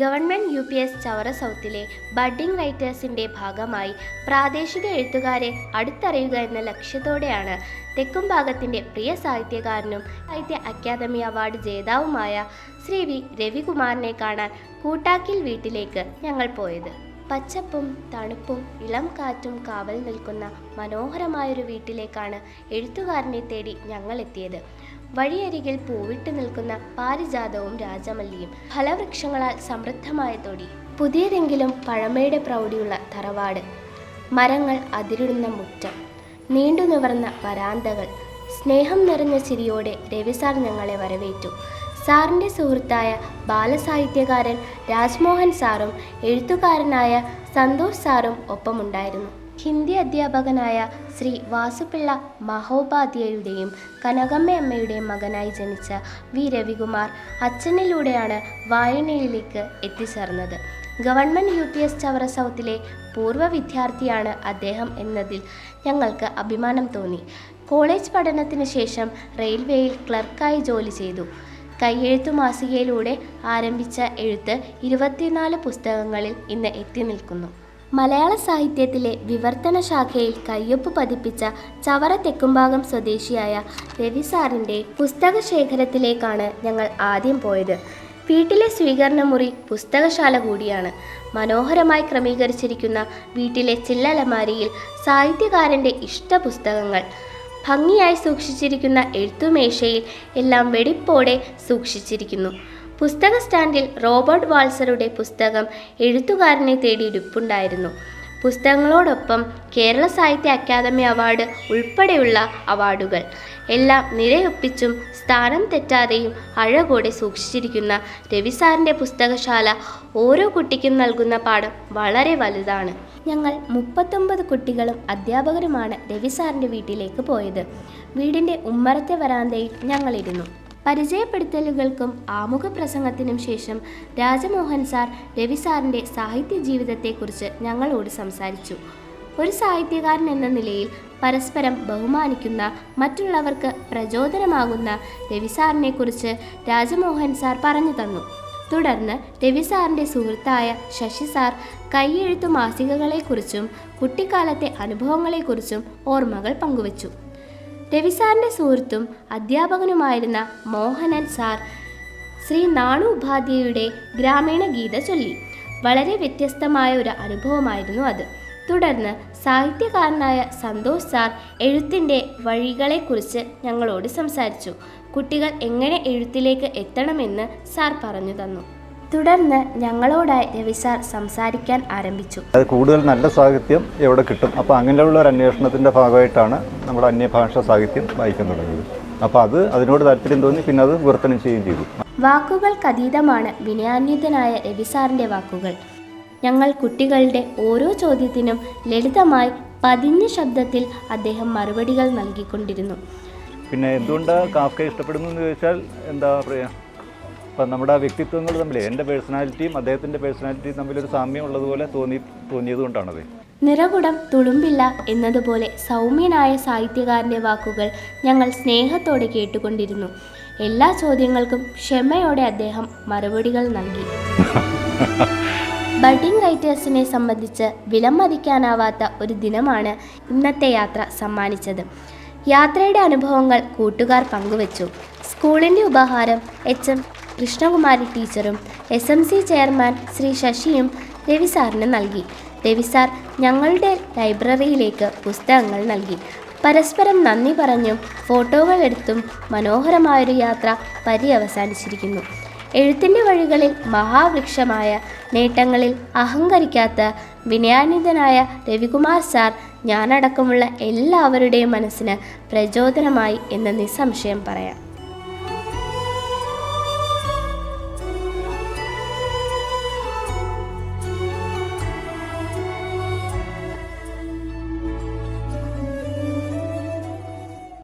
Government U P S Chavara സൗത്തിലെ budding റൈറ്റേഴ്സിന്റെ ഭാഗമായി പ്രാദേശിക എഴുത്തുകാരെ അടുത്തറിയുക എന്ന ലക്ഷ്യത്തോടെയാണ് തെക്കും ഭാഗത്തിന്റെ പ്രിയ സാഹിത്യകാരനും സാഹിത്യ അക്കാദമി അവാർഡ് ജേതാവുമായ ശ്രീ വി രവികുമാറിനെ കാണാൻ കൂട്ടാക്കിൽ വീട്ടിലേക്ക് ഞങ്ങൾ പോയത്. പച്ചപ്പും തണുപ്പും ഇളം കാറ്റും കാവൽ നിൽക്കുന്ന മനോഹരമായൊരു വീട്ടിലേക്കാണ് എഴുത്തുകാരനെ തേടി ഞങ്ങൾ എത്തിയത്. വഴിയരികിൽ പൂവിട്ട് നിൽക്കുന്ന പാരിജാതവും രാജമല്ലിയും ഫലവൃക്ഷങ്ങളാൽ സമൃദ്ധമായ തൊടി പുതിയതെങ്കിലും പഴമയുടെ പ്രൗഢിയുള്ള തറവാട്. മരങ്ങൾ അതിരിടുന്ന മുറ്റം. നീണ്ടു നിവർന്ന വരാന്തകൾ. സ്നേഹം നിറഞ്ഞ ചിരിയോടെ രവിസാർ ഞങ്ങളെ വരവേറ്റു. സാറിന്റെ സുഹൃത്തായ ബാലസാഹിത്യകാരൻ രാജ്മോഹൻ സാറും എഴുത്തുകാരനായ സന്തോഷ് സാറും ഒപ്പമുണ്ടായിരുന്നു. ഹിന്ദി അധ്യാപകനായ ശ്രീ വാസുപിള്ള മഹോപാധ്യായുടെയും കനകമ്മയമ്മയുടെയും മകനായി ജനിച്ച വി. രവികുമാർ അച്ഛനിലൂടെയാണ് വായനയിലേക്ക് എത്തിച്ചേർന്നത്. Government U. P. S. Chavara സൗത്തിലെ പൂർവ വിദ്യാർത്ഥിയാണ് അദ്ദേഹം എന്നതിൽ ഞങ്ങൾക്ക് അഭിമാനം തോന്നി. കോളേജ് പഠനത്തിന് ശേഷം റെയിൽവേയിൽ ക്ലർക്കായി ജോലി ചെയ്തു. കയ്യെഴുത്തു മാസികയിലൂടെ ആരംഭിച്ച എഴുത്ത് ഇരുപത്തിനാല് പുസ്തകങ്ങളിൽ ഇന്ന് എത്തി നിൽക്കുന്നു. മലയാള സാഹിത്യത്തിലെ വിവർത്തന ശാഖയിൽ കയ്യൊപ്പ് പതിപ്പിച്ച ചവറ തെക്കുംഭാഗം സ്വദേശിയായ രവി സാറിന്റെ പുസ്തക ശേഖരത്തിലേക്കാണ് ഞങ്ങൾ ആദ്യം പോയത്. വീട്ടിലെ സ്വീകരണ മുറി പുസ്തകശാല കൂടിയാണ്. മനോഹരമായി ക്രമീകരിച്ചിരിക്കുന്ന വീട്ടിലെ ചില്ലലമാരിയിൽ സാഹിത്യകാരന്റെ ഇഷ്ട പുസ്തകങ്ങൾ. ഭംഗിയായി സൂക്ഷിച്ചിരിക്കുന്ന എഴുത്തുമേശയിൽ എല്ലാം വെടിപ്പോടെ സൂക്ഷിച്ചിരിക്കുന്നു. പുസ്തക സ്റ്റാൻഡിൽ റോബർട്ട് വാൾസറുടെ പുസ്തകം എഴുത്തുകാരനെ തേടി ഇരിപ്പുണ്ടായിരുന്നു. പുസ്തകങ്ങളോടൊപ്പം കേരള സാഹിത്യ അക്കാദമി അവാർഡ് ഉൾപ്പെടെയുള്ള അവാർഡുകൾ. എല്ലാം നിരയൊപ്പിച്ചും സ്ഥാനം തെറ്റാതെയും അഴകോടെ സൂക്ഷിച്ചിരിക്കുന്ന രവിസാറിന്റെ പുസ്തകശാല ഓരോ കുട്ടിക്കും നൽകുന്ന പാഠം വളരെ വലുതാണ്. ഞങ്ങൾ മുപ്പത്തൊമ്പത് കുട്ടികളും അധ്യാപകരുമാണ് രവിസാറിന്റെ വീട്ടിലേക്ക് പോയത്. വീടിന്റെ ഉമ്മറത്തെ വരാന്തയിൽ ഞങ്ങളിരുന്നു പരിചയപ്പെടുത്തലുകൾക്കും ആമുഖ പ്രസംഗത്തിനും ശേഷം രാജമോഹൻ സാർ രവി സാറിന്റെ സാഹിത്യ ജീവിതത്തെക്കുറിച്ച് ഞങ്ങളോട് സംസാരിച്ചു. ഒരു സാഹിത്യകാരൻ എന്ന നിലയിൽ പരസ്പരം ബഹുമാനിക്കുന്ന മറ്റുള്ളവർക്ക് പ്രചോദനമാകുന്ന രവി സാറിനെക്കുറിച്ച് രാജമോഹൻ സാർ പറഞ്ഞു തന്നു. തുടർന്ന് രവി സാറിന്റെ സുഹൃത്തായ ശശി സാർ കൈയെഴുത്തു മാസികകളെക്കുറിച്ചും കുട്ടിക്കാലത്തെ അനുഭവങ്ങളെക്കുറിച്ചും ഓർമ്മകൾ പങ്കുവച്ചു. രവി സാറിന്റെ സുഹൃത്തും അധ്യാപകനുമായിരുന്ന മോഹനൻ സാർ ശ്രീ നാണു ഉപാധ്യായയുടെ ഗ്രാമീണ ഗീത ചൊല്ലി. വളരെ വ്യത്യസ്തമായ ഒരു അനുഭവമായിരുന്നു അത്. തുടർന്ന് സാഹിത്യകാരനായ സന്തോഷ് സാർ എഴുത്തിന്റെ വഴികളെക്കുറിച്ച് ഞങ്ങളോട് സംസാരിച്ചു. കുട്ടികൾ എങ്ങനെ എഴുത്തിലേക്ക് എത്തണമെന്ന് സാർ പറഞ്ഞു തന്നു. തുടർന്ന് ഞങ്ങളോടായി രവി സാർ സംസാരിക്കാൻ ആരംഭിച്ചു. അത് കൂടുതൽ നല്ല സാഹിത്യം എവിടെ കിട്ടും? അപ്പോൾ അങ്ങനെയുള്ള ഒരു അന്വേഷണത്തിന്റെ ഭാഗമായിട്ടാണ് നമ്മൾ അന്യഭാഷാ സാഹിത്യം വായിക്കാൻ തുടങ്ങിയത് അപ്പോൾ അത് അതിനോട് താല്പര്യം തോന്നി പിന്നെ അത് വിവർത്തനം ചെയ്യുകയും ചെയ്തു. വാക്കുകൾക്കതീതമാണ് വിനയാന്വിതനായ രവി സാറിന്റെ വാക്കുകൾ. ഞങ്ങൾ കുട്ടികളുടെ ഓരോ ചോദ്യത്തിനും ലളിതമായി പതിഞ്ഞ ശബ്ദത്തിൽ അദ്ദേഹം മറുപടികൾ നൽകിക്കൊണ്ടിരുന്നു. പിന്നെ എന്തുകൊണ്ട് കാഫ്ക ഇഷ്ടപ്പെടുന്നു എന്ന് ചോദിച്ചാൽ എന്താ പറയുക ഇപ്പം നമ്മുടെ വ്യക്തിത്വങ്ങൾ തമ്മിൽ എന്റെ പേഴ്സണാലിറ്റിയും അദ്ദേഹത്തിന്റെ പേഴ്സണാലിറ്റിയും തമ്മിലൊരു സാമ്യം ഉള്ളതുപോലെ തോന്നി തോന്നിയത് കൊണ്ടാണത്. നിറകുടം തുളുമ്പില്ല എന്നതുപോലെ സൗമ്യനായ സാഹിത്യകാരന്റെ വാക്കുകൾ ഞങ്ങൾ സ്നേഹത്തോടെ കേട്ടുകൊണ്ടിരുന്നു. എല്ലാ ചോദ്യങ്ങൾക്കും ക്ഷമയോടെ അദ്ദേഹം മറുപടികൾ നൽകി. ബഡിംഗ് റൈറ്റേഴ്സിനെ സംബന്ധിച്ച് വിലമതിക്കാനാവാത്ത ഒരു ദിനമാണ് ഇന്നത്തെ യാത്ര സമ്മാനിച്ചത്. യാത്രയുടെ അനുഭവങ്ങൾ കൂട്ടുകാർ പങ്കുവച്ചു. സ്കൂളിന്റെ ഉപഹാരം എച്ച് എം കൃഷ്ണകുമാരി ടീച്ചറും S M C chairman Shri ശശിയും Ravi സാറിന് നൽകി. രവി സാർ ഞങ്ങളുടെ ലൈബ്രറിയിലേക്ക് പുസ്തകങ്ങൾ നൽകി. പരസ്പരം നന്ദി പറഞ്ഞും ഫോട്ടോകൾ എടുത്തും മനോഹരമായൊരു യാത്ര പര്യവസാനിച്ചിരിക്കുന്നു. എഴുത്തിന്റെ വഴികളിൽ മഹാവൃക്ഷമായ നേട്ടങ്ങളിൽ അഹങ്കരിക്കാത്ത വിനയാനിതനായ രവികുമാർ സാർ ഞാനടക്കമുള്ള എല്ലാവരുടെയും മനസ്സിന് പ്രചോദനമായി എന്ന് നിസ്സംശയം പറയാം.